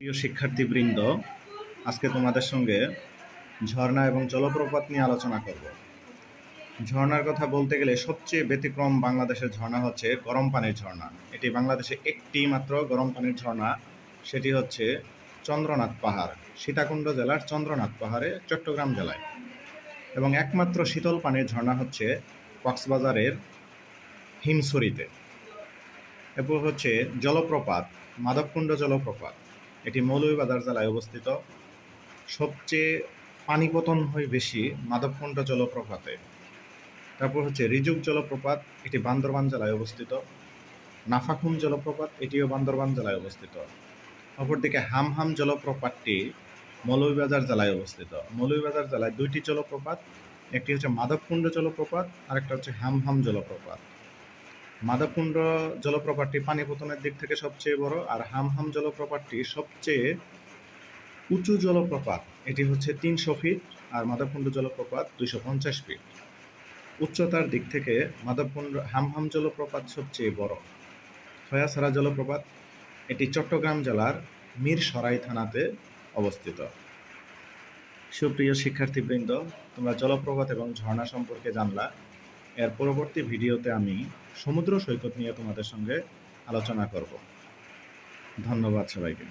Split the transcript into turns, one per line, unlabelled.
প্রিয় শিক্ষার্থীবৃন্দ, আজকে তোমাদের সঙ্গে ঝর্ণা এবং জলপ্রপাত নিয়ে আলোচনা করব। ঝর্ণার কথা বলতে গেলে সবচেয়ে ব্যতিক্রম বাংলাদেশের ঝর্ণা হচ্ছে গরম পানির ঝর্ণা। এটি বাংলাদেশে একটি মাত্র গরম পানির ঝর্ণা, সেটি হচ্ছে চন্দ্রনাথ পাহাড়, সীতাকুণ্ড জেলার চন্দ্রনাথ পাহাড়ে, চট্টগ্রাম জেলায়। এবং একমাত্র শীতল পানির ঝর্ণা হচ্ছে কক্সবাজারের হিমছড়িতে। এরপর হচ্ছে জলপ্রপাত, মাধবকুণ্ড জলপ্রপাত। এটি মৌলভীবাজার জেলায় অবস্থিত। সবচেয়ে পানি পতন হয় বেশি মাধবকুণ্ড জলপ্রপাতে। তারপর হচ্ছে রিজুক জলপ্রপাত, এটি বান্দরবান জেলায় অবস্থিত। নাফাখুম জলপ্রপাত, এটিও বান্দরবান জেলায় অবস্থিত। অপরদিকে হামহাম জলপ্রপাতটি মৌলভীবাজার জেলায় অবস্থিত। মৌলভীবাজার জেলায় দুইটি জলপ্রপাত, একটি হচ্ছে মাধবকুণ্ড জলপ্রপাত, আরেকটা হচ্ছে হামহাম জলপ্রপাত। মাধবকুণ্ড জলপ্রপাতটি পানি পতনের দিক থেকে সবচেয়ে বড় আর হামহাম জলপ্রপাতটি সবচেয়ে উঁচু জলপ্রপাত। এটি হচ্ছে তিনশো ফিট আর মাধবকুণ্ড জলপ্রপাত দুইশো পঞ্চাশ ফিট। উচ্চতার দিক থেকে মাধবকুণ্ড হামহাম জলপ্রপাত সবচেয়ে বড়। খয়াছড়া জলপ্রপাত, এটি চট্টগ্রাম জেলার মিরসরাই থানাতে অবস্থিত। সুপ্রিয় শিক্ষার্থীবৃন্দ, তোমরা জলপ্রপাত এবং ঝর্ণা সম্পর্কে জানলা। এর পরবর্তী ভিডিওতে আমি সমুদ্র সৈকত নিয়ে তোমাদের সঙ্গে আলোচনা করব। ধন্যবাদ সবাইকে।